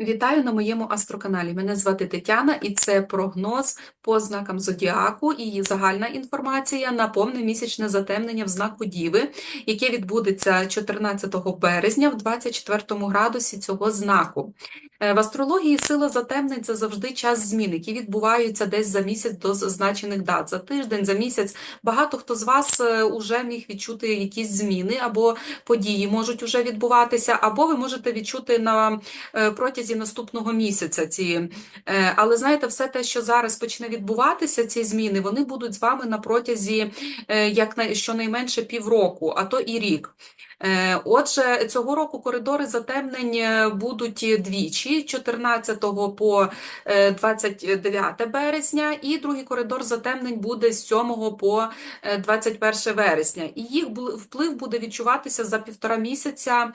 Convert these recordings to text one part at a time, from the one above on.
Вітаю на моєму астроканалі. Мене звати Тетяна, і це прогноз по знакам зодіаку і її загальна інформація на повне місячне затемнення в знаку Діви, яке відбудеться 14 березня в 24 градусі цього знаку. Е, В астрології сила затемнень це завжди час змін, які відбуваються десь за місяць до зазначених дат. За тиждень, за місяць. Багато хто з вас вже міг відчути якісь зміни або події можуть уже відбуватися, або ви можете відчути на е, протязі наступного місяця ці. Е, Але знаєте, все те, що зараз почне відбуватися, ці зміни, вони будуть з вами на протязі е, як на щонайменше півроку, а то і рік. Е, Отже, цього року коридори затемнень будуть двічі: 14 по е, 29 березня, і другий коридор затемнень буде з 7 по е, 21 вересня. І їх вплив буде відчуватися за півтора місяця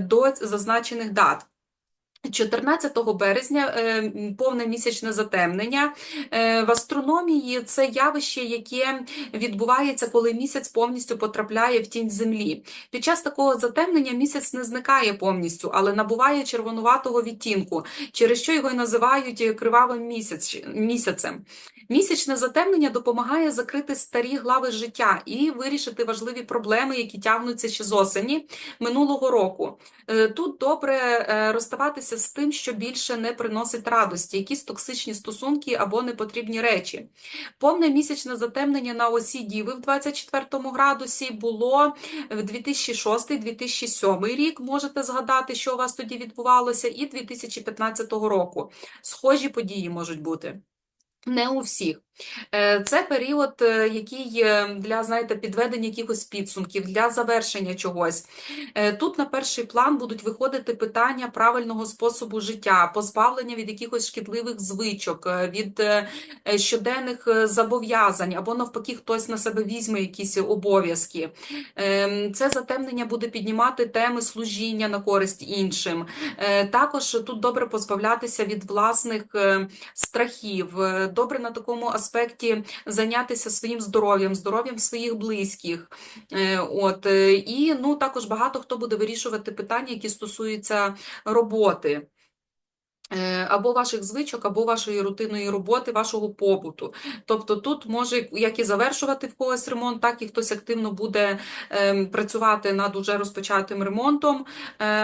до зазначених дат. 14 березня е, повне місячне затемнення. Е, В астрономії це явище, яке відбувається, коли місяць повністю потрапляє в тінь землі. Під час такого затемнення місяць не зникає повністю, але набуває червонуватого відтінку, через що його і називають е, кривавим місяцем. Місячне затемнення допомагає закрити старі глави життя і вирішити важливі проблеми, які тягнуться ще з осені минулого року. Е, Тут добре е, розставатися з тим, що більше не приносить радості, якісь токсичні стосунки або непотрібні речі. Повне місячне затемнення на осі Діви в 24 градусі було в 2006-2007 рік. Можете згадати, що у вас тоді відбувалося, і 2015 року. Схожі події можуть бути. Не у всіх. Е, Це період, е, який для, знаєте, підведення якихось підсумків, для завершення чогось. Е, Тут на перший план будуть виходити питання правильного способу життя, позбавлення від якихось шкідливих звичок, від щоденних зобов'язань, або навпаки, хтось на себе візьме якісь обов'язки. Ем, Це затемнення буде піднімати теми служіння на користь іншим. Також тут добре позбавлятися від власних е, страхів. Добре на такому аспекті зайнятися своїм здоров'ям, здоров'ям своїх близьких. Е, От, е, і ну, також багато хто буде вирішувати питання, які стосуються роботи. Е, Або ваших звичок, або вашої рутинної роботи, вашого побуту. Тобто тут може як і завершувати в когось ремонт, так і хтось активно буде ем, працювати над уже розпочатим ремонтом,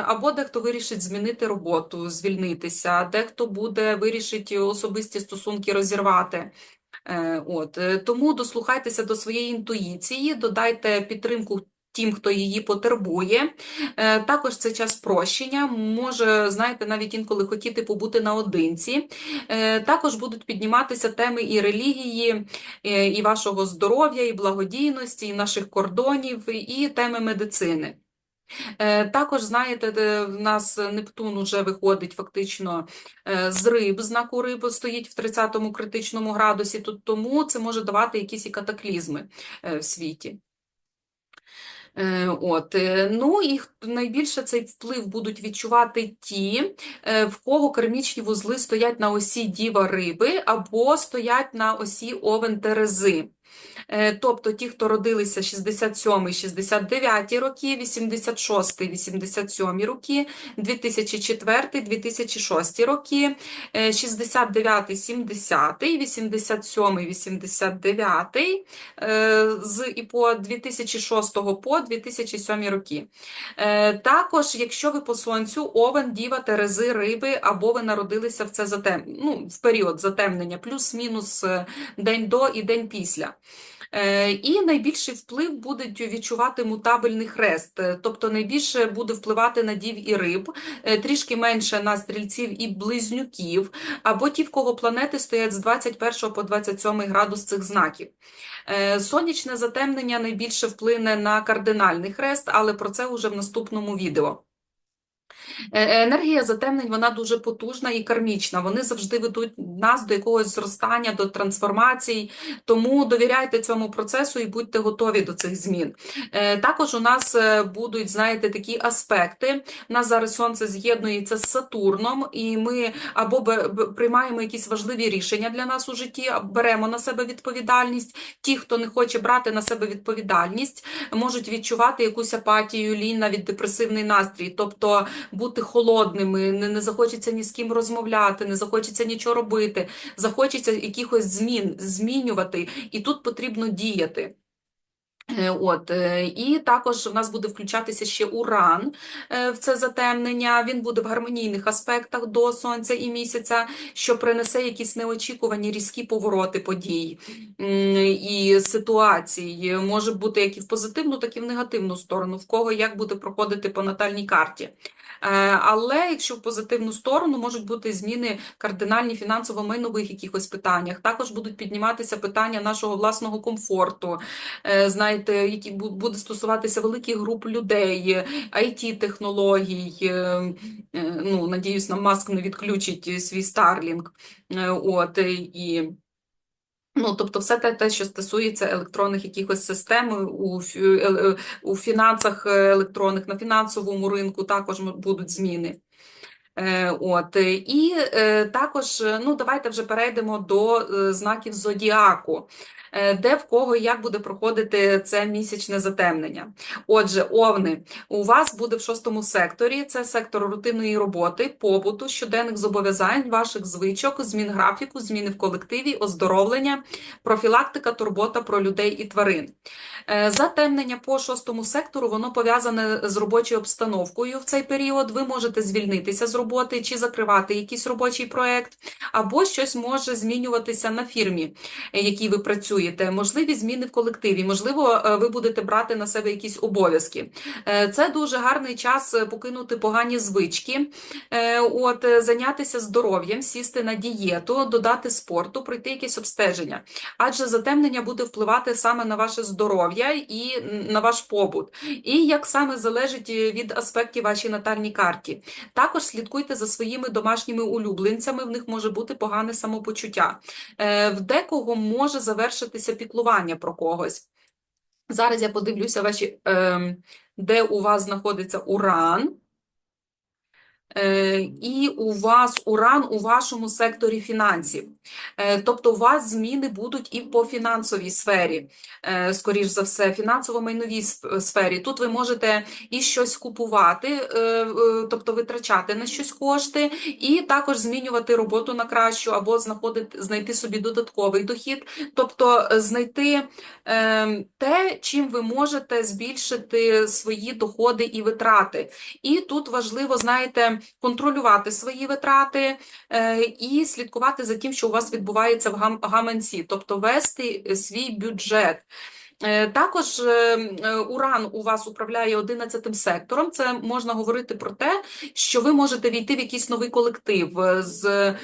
або дехто вирішить змінити роботу, звільнитися, дехто буде вирішить особисті стосунки розірвати. Е, От, е, тому дослухайтеся до своєї інтуїції, додайте підтримку тим, хто її потребує. Е, Також це час прощення, може, знаєте, навіть інколи хотіти побути наодинці. Також будуть підніматися теми і релігії, і вашого здоров'я, і благодійності, і наших кордонів, і теми медицини. Е, Також, знаєте, в нас Нептун уже виходить фактично е, з риб, знаку риби стоїть в 30-му критичному градусі, тут тому це може давати якісь і катаклізми е, в світі. От, ну і найбільше цей вплив будуть відчувати ті, в кого кармічні вузли стоять на осі Діва Риби або стоять на осі Овен Терези. Е, Тобто ті, хто родилися 67-69 роки, 86-87 роки, 2004-2006 роки, е, 69-70, 87-89 е, з і по 2006 по 2007 роки. Е, Також, якщо ви по сонцю, овен, діва, терези, риби, або ви народилися в це затем... ну, в період затемнення, плюс-мінус е, день до і день після. Е, І найбільший вплив будуть відчувати мутабельний хрест, е, тобто найбільше буде впливати на дів і риб, е, трішки менше на стрільців і близнюків, або ті, в кого планети стоять з 21 по 27 градус цих знаків. Сонячне затемнення найбільше вплине на кардинальний хрест, але про це вже в наступному відео. Е, Енергія затемнень вона дуже потужна і кармічна. Вони завжди ведуть нас до якогось зростання, до трансформацій. Тому довіряйте цьому процесу і будьте готові до цих змін. Е, Також у нас е, будуть, знаєте, такі аспекти. У нас зараз сонце з'єднується з Сатурном, і ми або приймаємо якісь важливі рішення для нас у житті, беремо на себе відповідальність. Ті, хто не хоче брати на себе відповідальність, можуть відчувати якусь апатію, лінь, навіть депресивний настрій. Тобто бути холодними, не, не захочеться ні з ким розмовляти, не захочеться нічого робити, захочеться якихось змін, змінювати, і тут потрібно діяти. Е, От, е, і також в нас буде включатися ще уран е, в це затемнення. Він буде в гармонійних аспектах до сонця і місяця, що принесе якісь неочікувані різкі повороти подій і ситуацій. Може бути як і в позитивну, так і в негативну сторону, в кого як буде проходити по натальній карті. Е, Але якщо в позитивну сторону можуть бути зміни кардинальні фінансово-майнових якихось питаннях, також будуть підніматися питання нашого власного комфорту. Е, знаєте, які бу- буде стосуватися великих груп людей, IT-технологій. е, е, Ну, надіюсь, нам Маск не відключить свій Starlink. От, і Ну, тобто, все те, те, що стосується електронних якихось систем у, е, е, у фінансах е, електронних, на фінансовому ринку також будуть зміни. Е, От, і е, також, ну, давайте вже перейдемо до е, знаків зодіаку, де в кого як буде проходити це місячне затемнення. Отже, овни, у вас буде в шостому секторі, це сектор рутинної роботи, побуту, щоденних зобов'язань, ваших звичок, змін графіку, зміни в колективі, оздоровлення, профілактика, турбота про людей і тварин. Затемнення по шостому сектору, воно пов'язане з робочою обстановкою в цей період. Ви можете звільнитися з роботи чи закривати якийсь робочий проект, або щось може змінюватися на фірмі, е, якій ви працюєте. Можливі зміни в колективі, можливо, е, ви будете брати на себе якісь обов'язки. Е, Це дуже гарний час покинути погані звички, от, зайнятися здоров'ям, сісти на дієту, додати спорту, пройти якесь обстеження. Адже затемнення буде впливати саме на ваше здоров'я і на ваш побут, і як саме залежить від аспектів вашій натальній карті. Також слідкуйте за своїми домашніми улюбленцями, в них може бути погане самопочуття. Е, В декого може завершитися піклування про когось. Зараз я подивлюся ваші, ем, де у вас знаходиться уран. Е, І у вас уран у вашому секторі фінансів. Е, Тобто у вас зміни будуть і по фінансовій сфері, е, скоріш за все, фінансово-майновій сфері. Тут ви можете і щось купувати, тобто витрачати на щось кошти, і також змінювати роботу на кращу, або знаходити, знайти собі додатковий дохід, тобто знайти те, чим ви можете збільшити свої доходи і витрати. І тут важливо, знаєте, контролювати свої витрати е, і слідкувати за тим, що у вас відбувається в гам- гаманці, тобто вести свій бюджет. Е, Також е, Уран у вас управляє 11 сектором. Це можна говорити про те, що ви можете війти в якийсь новий колектив, з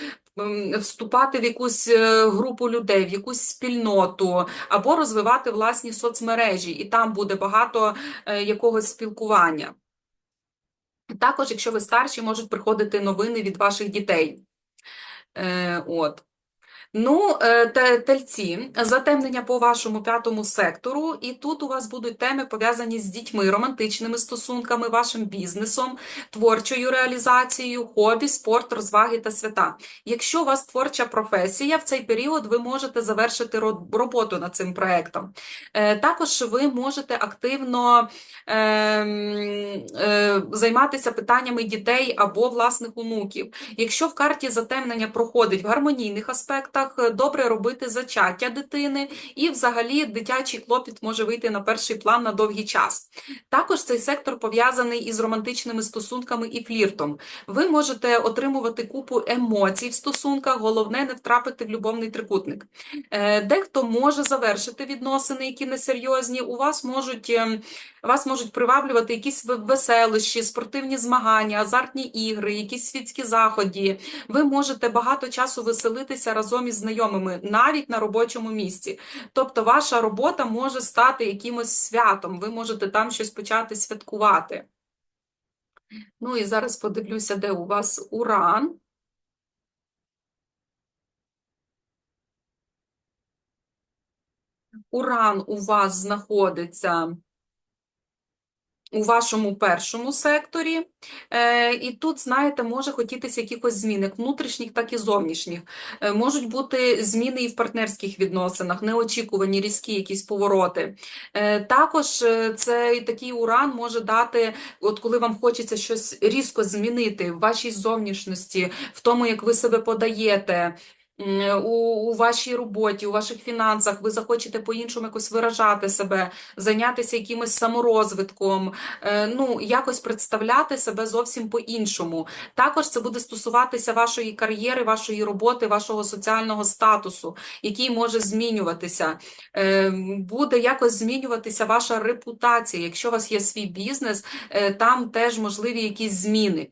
вступати в якусь групу людей, в якусь спільноту, або розвивати власні соцмережі, і там буде багато якогось спілкування. Також, якщо ви старші, можуть приходити новини від ваших дітей. Е, от. Ну, е, тельці, затемнення по вашому п'ятому сектору, і тут у вас будуть теми пов'язані з дітьми, романтичними стосунками, вашим бізнесом, творчою реалізацією, хобі, спорт, розваги та свята. Якщо у вас творча професія, в цей період ви можете завершити роботу над цим проектом. Е, Також ви можете активно ем, е, займатися питаннями дітей або власних онуків. Якщо в карті затемнення проходить в гармонійних аспектах, е, добре робити зачаття дитини, і взагалі дитячий клопіт може вийти на перший план на довгий час. Також цей сектор пов'язаний із романтичними стосунками і фліртом. Ви можете отримувати купу емоцій в стосунках, головне не втрапити в любовний трикутник. Е, Дехто може завершити відносини, які несерйозні. У вас можуть ем, вас можуть приваблювати якісь ве- веселощі, спортивні змагання, азартні ігри, якісь світські заходи. Ви можете багато часу веселитися разом із знайомими, навіть на робочому місці. Тобто ваша робота може стати якимось святом, ви можете там щось почати святкувати. Ну і зараз подивлюся, де у вас уран. Уран у вас знаходиться у вашому першому секторі. Е, І тут, знаєте, може хотітися якихось змін, як внутрішніх, так і зовнішніх. Е, Можуть бути зміни і в партнерських відносинах, неочікувані, різкі якісь повороти. Е, Також цей такий уран може дати, от коли вам хочеться щось різко змінити в вашій зовнішності, в тому, як ви себе подаєте. М, У, у вашій роботі, у ваших фінансах, ви захочете по-іншому якось виражати себе, зайнятися якимось саморозвитком, е, ну, якось представляти себе зовсім по-іншому. Також це буде стосуватися вашої кар'єри, вашої роботи, вашого соціального статусу, який може змінюватися. Е, Буде якось змінюватися ваша репутація. Якщо у вас є свій бізнес, е, там теж можливі якісь зміни.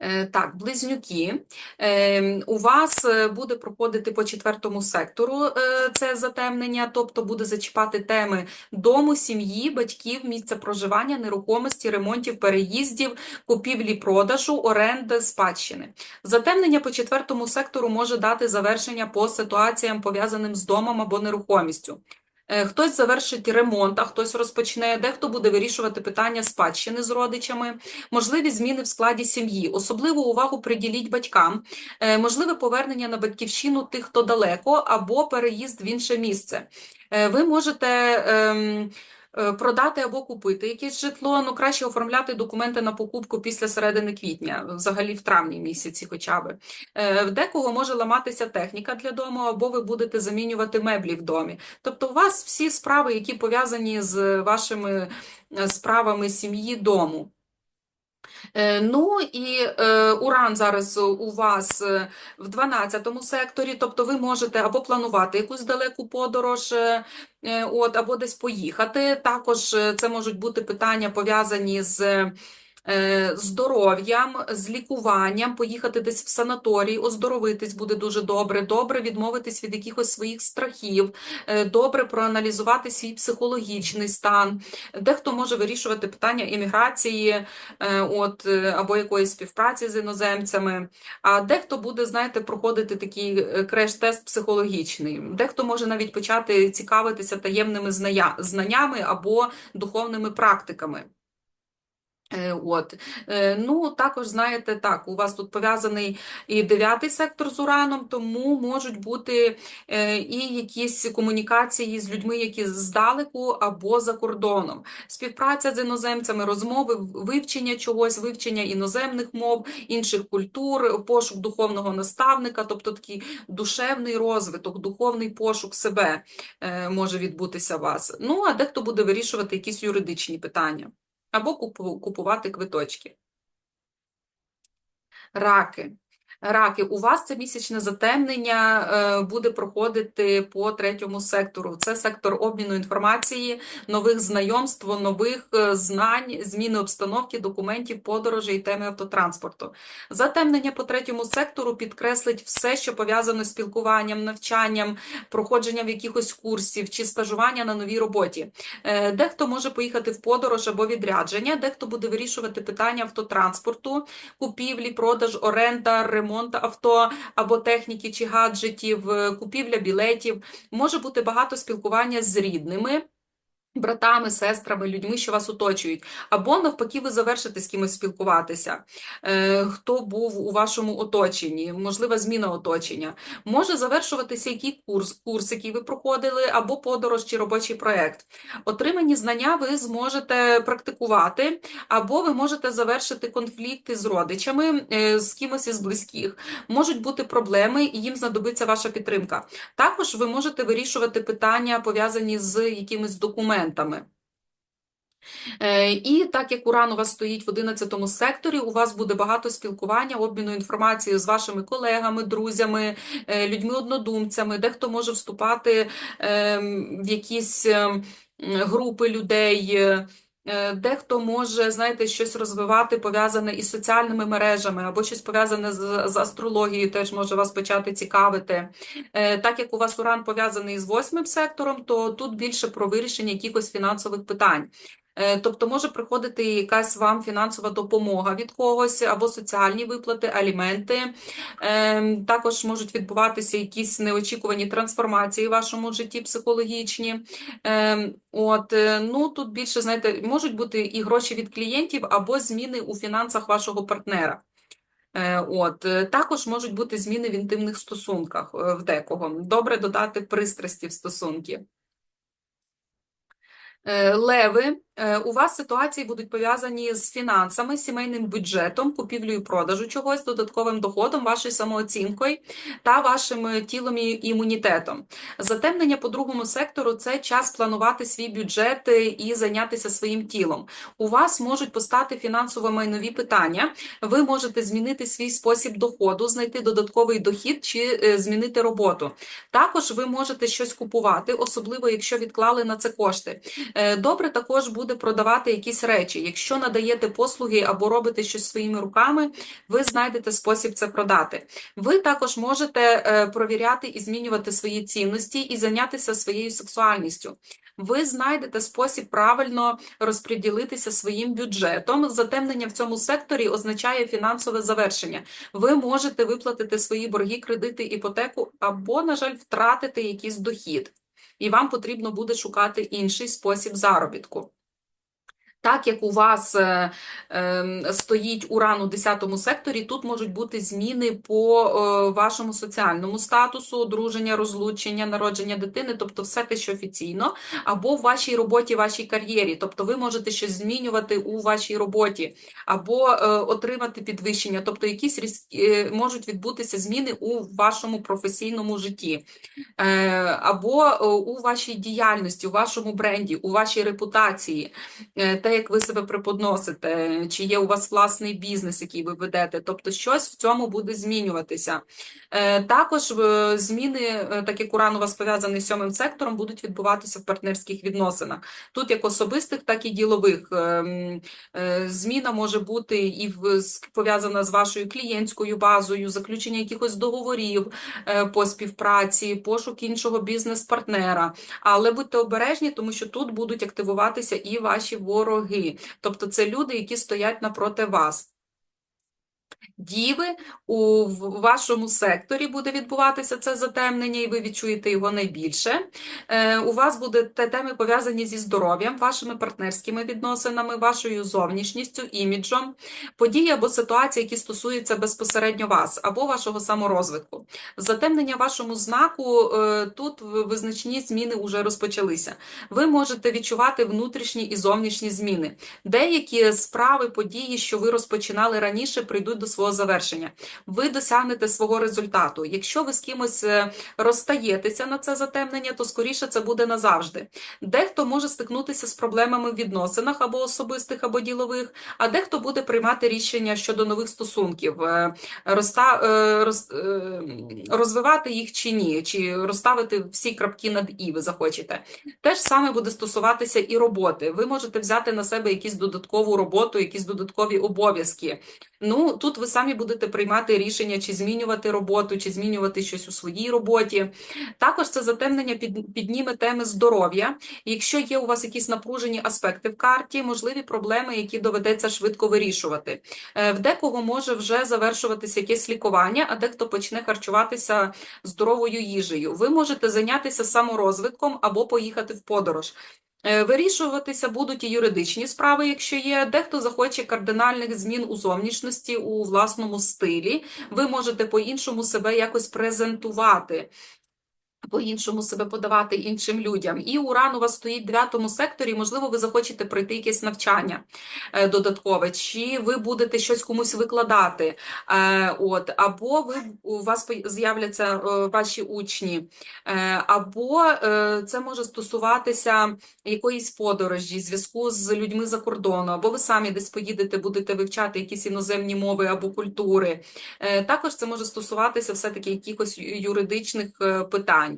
Е, Так, близнюки. Е, У вас е, буде проходити по четвертому сектору е, це затемнення, тобто буде зачіпати теми дому, сім'ї, батьків, місця проживання, нерухомості, ремонтів, переїздів, купівлі, продажу, оренди, спадщини. Затемнення по четвертому сектору може дати завершення по ситуаціям, пов'язаним з домом або нерухомістю. Е, Хтось завершить ремонт, а хтось розпочне, дехто буде вирішувати питання спадщини з родичами, можливі зміни в складі сім'ї. Особливу увагу приділіть батькам, Е, можливе повернення на батьківщину тих, хто далеко, або переїзд в інше місце. Е, Ви можете ем, продати або купити якесь житло, ну краще оформляти документи на покупку після середини квітня, взагалі в травні місяці хоча б. Е, В декого може ламатися техніка для дому, або ви будете замінювати меблі в домі. Тобто у вас всі справи, які пов'язані з вашими е, справами сім'ї дому. Е, Ну і е, уран зараз у вас е, в 12 секторі, тобто ви можете або планувати якусь далеку подорож, е, е, от, або десь поїхати. Також це можуть бути питання пов'язані з здоров'ям, з лікуванням, поїхати десь в санаторій, оздоровитись буде дуже добре, добре відмовитись від якихось своїх страхів, е, добре проаналізувати свій психологічний стан. Дехто може вирішувати питання імміграції, е, от, е, або якоїсь співпраці з іноземцями, а дехто буде, знаєте, проходити такий е, креш-тест психологічний. Дехто може навіть почати цікавитися таємними знаннями або духовними практиками. Е, От. Е, Ну, також, знаєте, так, у вас тут пов'язаний і дев'ятий сектор з ураном, тому можуть бути е, і якісь комунікації з людьми, які здалеку або за кордоном. Співпраця з іноземцями, розмови, вивчення чогось, вивчення іноземних мов, інших культур, пошук духовного наставника, тобто такий душевний розвиток, духовний пошук себе може відбутися у вас. Ну, а дехто буде вирішувати якісь юридичні питання або купувати квиточки. Раки. Раки, у вас це місячне затемнення е, буде проходити по третьому сектору. Це сектор обміну інформації, нових знайомств, нових е, знань, зміни обстановки, документів, подорожей, теми автотранспорту. Затемнення по третьому сектору підкреслить все, що пов'язано з спілкуванням, навчанням, проходженням якихось курсів чи стажування на новій роботі. Е, Дехто може поїхати в подорож або відрядження, дехто буде вирішувати питання автотранспорту, купівлі, продаж, оренда, ремонт авто або техніки чи гаджетів, е, купівля білетів. Може бути багато спілкування з рідними. Братами, сестрами, людьми, що вас оточують, або навпаки, ви завершите з кимось спілкуватися, Е, хто був у вашому оточенні, можлива зміна оточення. Може завершуватися який курс, курс, який ви проходили, або подорож чи робочий проєкт. Отримані знання ви зможете практикувати, або ви можете завершити конфлікти з родичами, е, з кимось із близьких. Можуть бути проблеми, і їм знадобиться ваша підтримка. Також ви можете вирішувати питання, пов'язані з якимись документами. Е, І так як Уран у вас стоїть в 11 секторі, у вас буде багато спілкування, обміну інформацією з вашими колегами, друзями, е, людьми-однодумцями, дехто може вступати е, в якісь е, групи людей. Е, Дехто може, знаєте, щось розвивати пов'язане із соціальними мережами, або щось пов'язане з, з астрологією, теж може вас почати цікавити. Е, Так як у вас уран пов'язаний з восьмим сектором, то тут більше про вирішення якихось фінансових питань. Е, Тобто може приходити якась вам фінансова допомога від когось, або соціальні виплати, аліменти. Е, Також можуть відбуватися якісь неочікувані трансформації в вашому житті психологічні. Е, От, ну тут більше, знаєте, можуть бути і гроші від клієнтів, або зміни у фінансах вашого партнера. От, також можуть бути зміни в інтимних стосунках в декого. Добре додати пристрасті в стосунки. Леви, у вас ситуації будуть пов'язані з фінансами, сімейним бюджетом, купівлею продажу чогось, додатковим доходом, вашою самооцінкою та вашим е, тілом і імунітетом. Затемнення по другому сектору це час планувати свій бюджет е, і зайнятися своїм тілом. У вас можуть постати фінансово-майнові питання. Ви можете змінити свій спосіб доходу, знайти додатковий дохід чи е, змінити роботу. Також ви можете щось купувати, особливо якщо відклали на це кошти. Е, Добре також буде продавати якісь речі. Якщо надаєте послуги або робите щось своїми руками, ви знайдете спосіб це продати. Ви також можете е, провіряти і змінювати свої цінності і зайнятися своєю сексуальністю. Ви знайдете спосіб правильно розподілитися своїм бюджетом. Затемнення в цьому секторі означає фінансове завершення. Ви можете виплатити свої борги, кредити, іпотеку або, на жаль, втратити якийсь дохід і вам потрібно буде шукати інший спосіб заробітку. Так як у вас е, е, стоїть уран у 10 секторі, тут можуть бути зміни по е, вашому соціальному статусу, одруження, розлучення, народження дитини, тобто все те, що офіційно, або в вашій роботі, вашій кар'єрі. Тобто ви можете щось змінювати у вашій роботі, або отримати підвищення, тобто якісь різкі, можуть відбутися зміни у вашому професійному житті. Або у вашій діяльності, у вашому бренді, у вашій репутації, те, як ви себе преподносите, чи є у вас власний бізнес, який ви ведете, тобто щось в цьому буде змінюватися. Е, Також е, зміни, е, так як уран у вас пов'язаний з сьомим сектором, будуть відбуватися в партнерських відносинах. Тут як особистих, так і ділових. Ем, Зміна може бути і пов'язана з вашою клієнтською базою, заключення якихось договорів по співпраці, пошук іншого бізнес-партнера. Але будьте обережні, тому що тут будуть активуватися і ваші вороги. Тобто це люди, які стоять напроти вас. Діви, у вашому секторі буде відбуватися це затемнення, і ви відчуєте його найбільше. Е, У вас будуть теми пов'язані зі здоров'ям, вашими партнерськими відносинами, вашою зовнішністю, іміджем, події або ситуації, які стосуються безпосередньо вас, або вашого саморозвитку. Затемнення вашому знаку, е, тут визначні зміни вже розпочалися. Ви можете відчувати внутрішні і зовнішні зміни. Деякі справи, події, що ви розпочинали раніше, прийдуть до свого завершення. Ви досягнете свого результату. Якщо ви з кимось е, розстаєтеся на це затемнення, то скоріше це буде назавжди. Дехто може стикнутися з проблемами в відносинах або особистих, або ділових, а дехто буде приймати рішення щодо нових стосунків, е, е, роз, розвивати їх чи ні, чи розставити всі крапки над і ви захочете. Те ж саме буде стосуватися і роботи. Ви можете взяти на себе якусь додаткову роботу, якісь додаткові обов'язки. Ну, тут ви самі будете приймати рішення, чи змінювати роботу, чи змінювати щось у своїй роботі. Також це затемнення під, підніме теми здоров'я. Якщо є у вас якісь напружені аспекти в карті, можливі проблеми, які доведеться швидко вирішувати. Е, В декого може вже завершуватися якесь лікування, а дехто почне харчуватися здоровою їжею. Ви можете зайнятися саморозвитком або поїхати в подорож. Е, Вирішуватися будуть і юридичні справи, якщо є. Дехто захоче кардинальних змін у зовнішності, у власному стилі. Ви можете по-іншому себе якось презентувати. По-іншому себе подавати іншим людям. І уран у вас стоїть в дев'ятому секторі, можливо, ви захочете пройти якесь навчання е, додаткове, чи ви будете щось комусь викладати. Е, От, або ви, у вас з'являться е, ваші учні, або це може стосуватися якоїсь подорожі, зв'язку з людьми за кордону, або ви самі десь поїдете, будете вивчати якісь іноземні мови або культури. Також це може стосуватися все-таки якихось юридичних питань.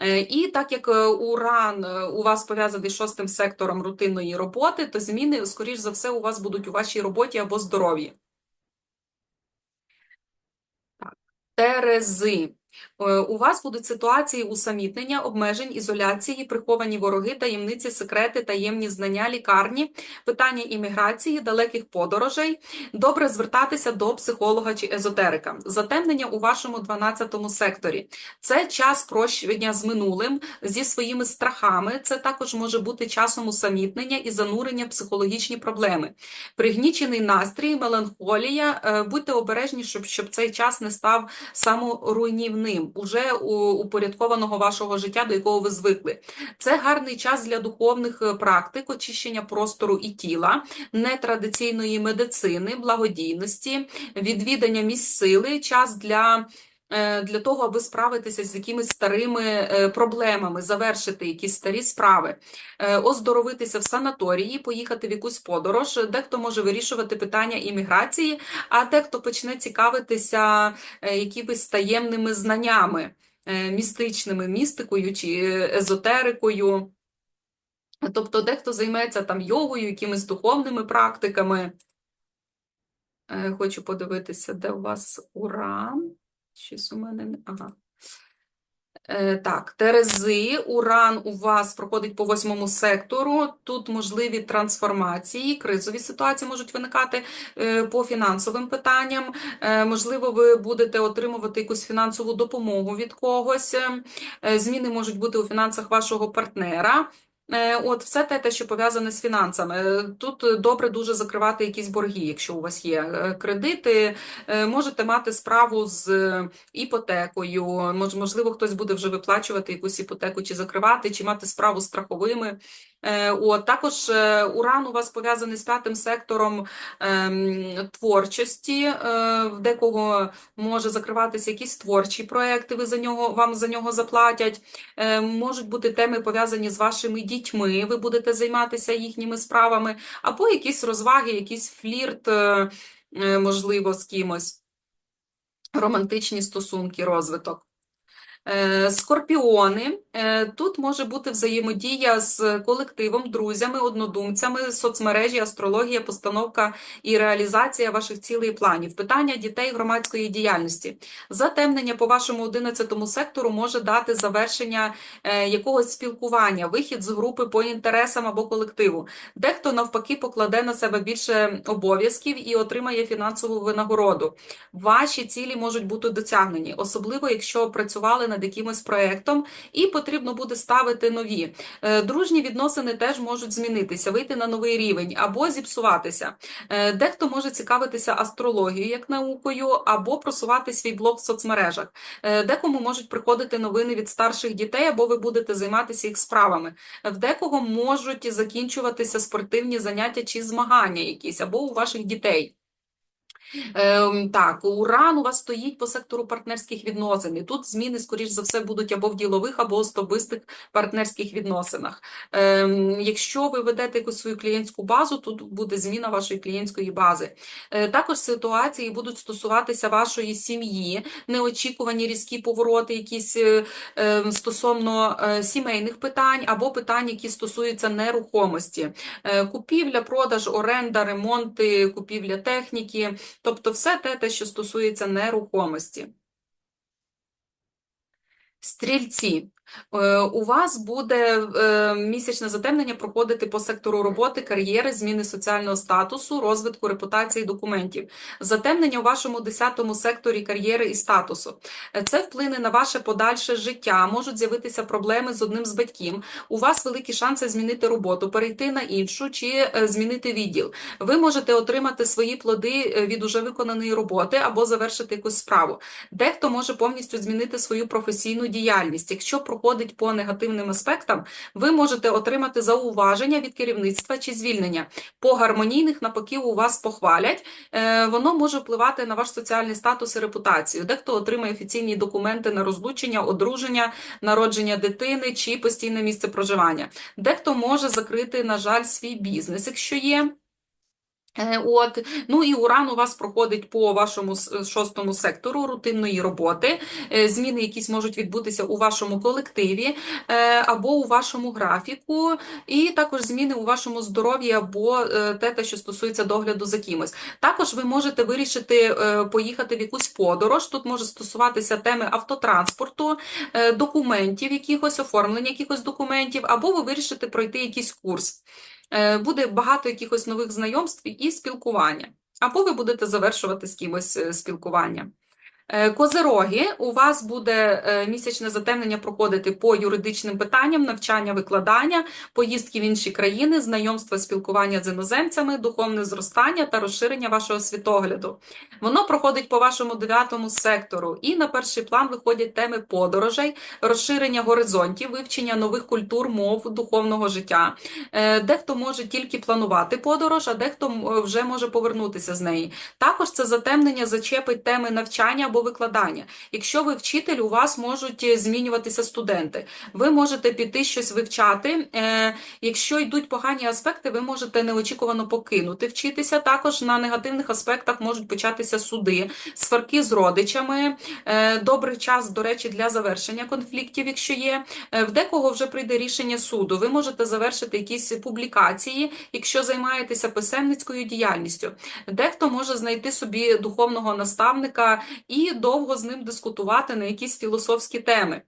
Е, І так як е, уран е, у вас пов'язаний з шостим сектором рутинної роботи, то зміни, скоріш за все, у вас будуть у вашій роботі або здоров'ї. Терези. Е, У вас будуть ситуації усамітнення, обмежень, ізоляції, приховані вороги, таємниці, секрети, таємні знання, лікарні, питання імміграції, далеких подорожей. Добре звертатися до психолога чи езотерика. Затемнення у вашому 12 секторі. Це час прощення з минулим, зі своїми страхами. Це також може бути часом усамітнення і занурення в психологічні проблеми. Пригнічений настрій, меланхолія. Е, Будьте обережні, щоб, щоб цей час не став саморуйнівним, уже у- упорядкованого вашого життя, до якого ви звикли. Це гарний час для духовних е, практик, очищення простору і тіла, нетрадиційної медицини, благодійності, відвідання місць сили, час для. Е, Для того, аби справитися з якимись старими е, проблемами, завершити якісь старі справи, Е, оздоровитися в санаторії, поїхати в якусь подорож. Дехто може вирішувати питання імміграції, а дехто почне цікавитися якимись таємними знаннями, містичними, містикою чи езотерикою. Тобто дехто займеться там йогою, якимись духовними практиками. Хочу подивитися, де у вас уран. Щось у мене не. Ага. Е, Так, Терези, Уран у вас проходить по восьмому сектору. Тут можливі трансформації, кризові ситуації можуть виникати е, по фінансовим питанням. Е, Можливо, ви будете отримувати якусь фінансову допомогу від когось. Е, Зміни можуть бути у фінансах вашого партнера. Е, От, все те, те, що пов'язане з фінансами. Е, Тут добре дуже закривати якісь борги, якщо у вас є Е, кредити. Можете мати справу з іпотекою, можливо, хтось буде вже виплачувати якусь іпотеку, чи закривати, чи мати справу з страховими. От, також Уран у вас пов'язаний з п'ятим сектором ем, творчості, е, в декого може закриватися якісь творчі проекти, ви за нього, вам за нього заплатять. Е, Можуть бути теми пов'язані з вашими дітьми, ви будете займатися їхніми справами, або якісь розваги, якийсь флірт, е, е, можливо, з кимось, романтичні стосунки, розвиток. Е, Скорпіони. Е, Тут може бути взаємодія з колективом, друзями, однодумцями, соцмережі, астрологія, постановка і реалізація ваших цілей і планів. Питання дітей громадської діяльності. Затемнення по вашому 11 сектору може дати завершення е, якогось спілкування, вихід з групи по інтересам або колективу. Дехто навпаки покладе на себе більше обов'язків і отримає фінансову винагороду. Ваші цілі можуть бути досягнені, особливо якщо працювали над якимось проєктом і потрібно буде ставити нові. Е, Дружні відносини теж можуть змінитися, вийти на новий рівень або зіпсуватися. Е, Дехто може цікавитися астрологією як наукою, або просувати свій блог в соцмережах. Е, Декому можуть приходити новини від старших дітей, або ви будете займатися їх справами. В декого можуть закінчуватися спортивні заняття чи змагання якісь, або у ваших дітей. Ем, так, уран у вас стоїть по сектору партнерських відносин. І тут зміни, скоріш за все, будуть або в ділових, або особистих партнерських відносинах. Ем, якщо ви ведете якусь свою клієнтську базу, тут буде зміна вашої клієнтської бази. Е, також ситуації будуть стосуватися вашої сім'ї, неочікувані різкі повороти, якісь е, е, стосовно е, сімейних питань, або питань, які стосуються нерухомості. Купівля, продаж, оренда, ремонти, купівля техніки. Тобто все те, те, що стосується нерухомості. Стрільці. Е, У вас буде е, місячне затемнення проходити по сектору роботи, кар'єри, зміни соціального статусу, розвитку репутації документів. Затемнення у вашому 10 секторі кар'єри і статусу. Е, Це вплине на ваше подальше життя, можуть з'явитися проблеми з одним з батьків. У вас великі шанси змінити роботу, перейти на іншу чи змінити відділ. Ви можете отримати свої плоди від уже виконаної роботи або завершити якусь справу. Дехто може повністю змінити свою професійну діяльність. Якщо проходить по негативним аспектам, ви можете отримати зауваження від керівництва чи звільнення. По гармонійних, навпаки, у вас похвалять. Е, Воно може впливати на ваш соціальний статус і репутацію. Дехто отримає офіційні документи на розлучення, одруження, народження дитини чи постійне місце проживання. Дехто може закрити, на жаль, свій бізнес, якщо є. Е, От, ну і уран у вас проходить по вашому шостому сектору рутинної роботи. Е, Зміни якісь можуть відбутися у вашому колективі е, або у вашому графіку, і також зміни у вашому здоров'ї або е, те, те, що стосується догляду за кимось. Також ви можете вирішити е, поїхати в якусь подорож. Тут може стосуватися теми автотранспорту, е, документів, якихось оформлення якихось документів, або ви вирішите пройти якийсь курс. Е, Буде багато якихось нових знайомств і спілкування. Або ви будете завершувати з кимось е, спілкування. Е, Козероги, у вас буде е, місячне затемнення проходити по юридичним питанням, навчання, викладання, поїздки в інші країни, знайомства, спілкування з іноземцями, духовне зростання та розширення вашого світогляду. Воно проходить по вашому дев'ятому сектору, і на перший план виходять теми подорожей, розширення горизонтів, вивчення нових культур, мов, духовного життя. Е, Дехто може тільки планувати подорож, а дехто вже може повернутися з неї. Також це затемнення зачепить теми навчання або викладання. Якщо ви вчитель, у вас можуть е, змінюватися студенти. Ви можете піти щось вивчати. Е, Якщо йдуть погані аспекти, ви можете неочікувано покинути вчитися. Також на негативних аспектах можуть початися суди, сварки з родичами. Е, Добрий час, до речі, для завершення конфліктів, якщо є. В декого вже прийде рішення суду. Ви можете завершити якісь публікації, якщо займаєтеся писемницькою діяльністю. Дехто може знайти собі духовного наставника і довго з ним дискутувати на якісь філософські теми.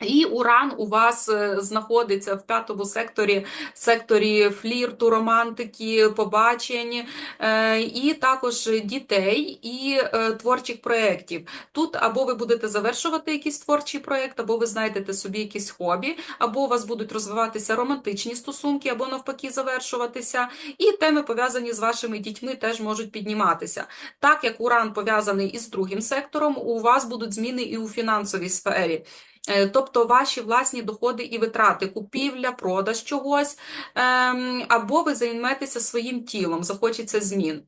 І уран у вас е, знаходиться в п'ятому секторі, секторі флірту, романтики, побачень, е, і також дітей і е, творчих проєктів. Тут або ви будете завершувати якийсь творчий проєкт, або ви знайдете собі якісь хобі, або у вас будуть розвиватися романтичні стосунки, або навпаки завершуватися. І теми, пов'язані з вашими дітьми, теж можуть підніматися. Так як уран пов'язаний із другим сектором, у вас будуть зміни і у фінансовій сфері. Е, Тобто ваші власні доходи і витрати, купівля, продаж чогось, ем, або ви займетеся своїм тілом, захочеться змін.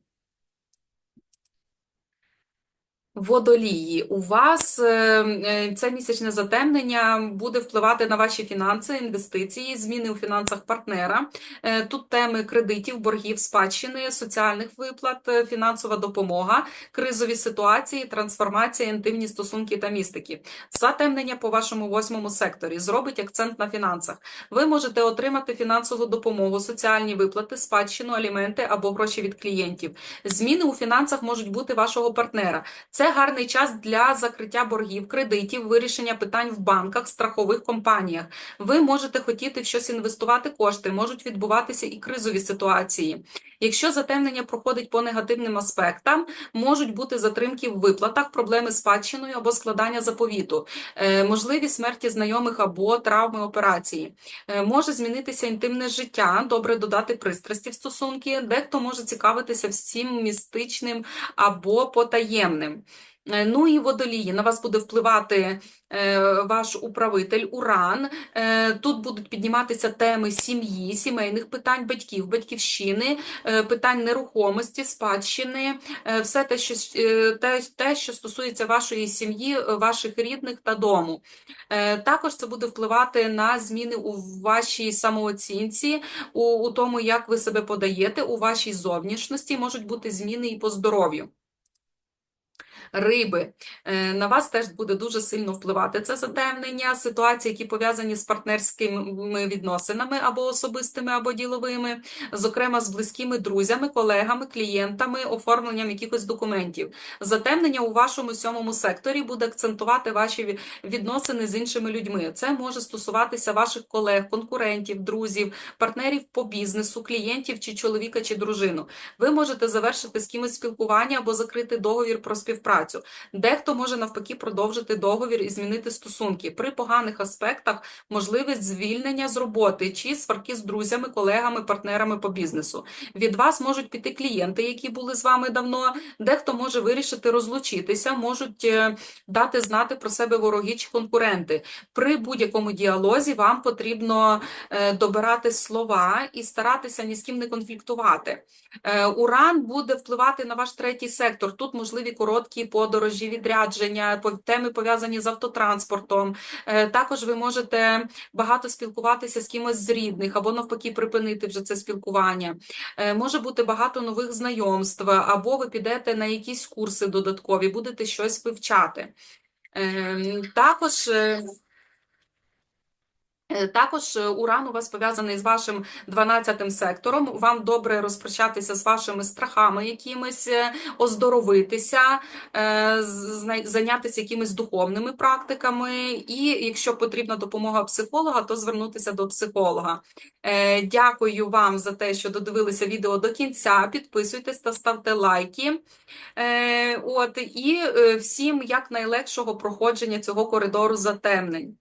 Водолії, у вас е, е, це місячне затемнення буде впливати на ваші фінанси, інвестиції, зміни у фінансах партнера. Е, Тут теми кредитів, боргів, спадщини, соціальних виплат, фінансова допомога, кризові ситуації, трансформація, інтимні стосунки та містики. Затемнення по вашому восьмому секторі зробить акцент на фінансах. Ви можете отримати фінансову допомогу, соціальні виплати, спадщину, аліменти або гроші від клієнтів. Зміни у фінансах можуть бути вашого партнера. Це гарний час для закриття боргів, кредитів, вирішення питань в банках, страхових компаніях. Ви можете хотіти в щось інвестувати кошти, можуть відбуватися і кризові ситуації. Якщо затемнення проходить по негативним аспектам, можуть бути затримки в виплатах, проблеми з спадщиною або складання заповіту, е, можливі смерті знайомих або травми операції. Е, Може змінитися інтимне життя, добре додати пристрасті в стосунки, дехто може цікавитися всім містичним або потаємним. Е, Ну і водолії, на вас буде впливати е, ваш управитель Уран. Е, Тут будуть підніматися теми сім'ї, сімейних питань, батьків, батьківщини, питань нерухомості, спадщини, все те, що, те, те, що стосується вашої сім'ї, ваших рідних та дому. Також це буде впливати на зміни у вашій самооцінці, у, у тому, як ви себе подаєте, у вашій зовнішності, можуть бути зміни і по здоров'ю. Риби, Е, на вас теж буде дуже сильно впливати це затемнення, ситуації, які пов'язані з партнерськими відносинами або особистими, або діловими, зокрема з близькими друзями, колегами, клієнтами, оформленням якихось документів. Затемнення у вашому сьомому секторі буде акцентувати ваші відносини з іншими людьми. Це може стосуватися ваших колег, конкурентів, друзів, партнерів по бізнесу, клієнтів чи чоловіка чи дружину. Ви можете завершити з кимось спілкування або закрити договір про співпрацю. Дехто може навпаки продовжити договір і змінити стосунки. При поганих аспектах можливість звільнення з роботи чи сварки з друзями, колегами, партнерами по бізнесу. Від вас можуть піти клієнти, які були з вами давно. Дехто може вирішити розлучитися, можуть е, дати знати про себе вороги чи конкуренти. При будь-якому діалозі вам потрібно е, добирати слова і старатися ні з ким не конфліктувати. Е, Уран буде впливати на ваш третій сектор. Тут можливі короткі великі подорожі, відрядження, теми пов'язані з автотранспортом. Е, Також ви можете багато спілкуватися з кимось з рідних або навпаки припинити вже це спілкування. Е, Може бути багато нових знайомств, або ви підете на якісь курси додаткові, будете щось вивчати. Ем, Також. Е, Також е, Уран у вас пов'язаний з вашим 12 сектором. Вам добре розпрощатися з вашими страхами якимись, е, оздоровитися, зайнятися якимись духовними практиками. І якщо потрібна допомога психолога, то звернутися до психолога. Дякую вам за те, що додивилися відео до кінця. Підписуйтесь та ставте лайки. От і всім як найлегшого проходження цього коридору затемнень.